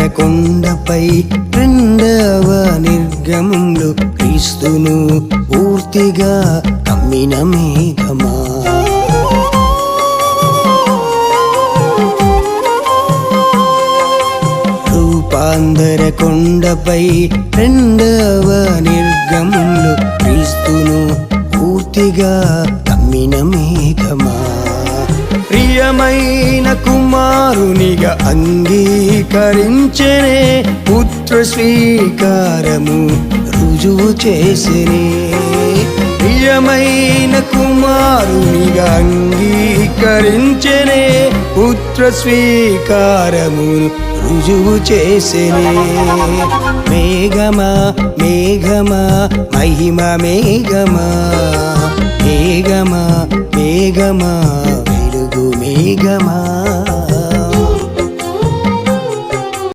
కొండపై రెండవ నిర్గమంలో క్రీస్తును పూర్తిగా కమ్మిన మేఘమా. రూపాంతర కొండపై రెండవ నిర్గమంలో క్రీస్తును పూర్తిగా కమ్మిన మేఘమా. ప్రియమైన కుమారునిగా అంగీకరించనే పుత్ర స్వీకారము రుజువు చేసినే. ప్రియమైన కుమారునిగా అంగీకరించనే పుత్ర స్వీకారము రుజువు చేసినే. మేఘమా మేఘమా మహిమ మేఘమా మేఘమా మేఘమా. వెలుగు మేఘమా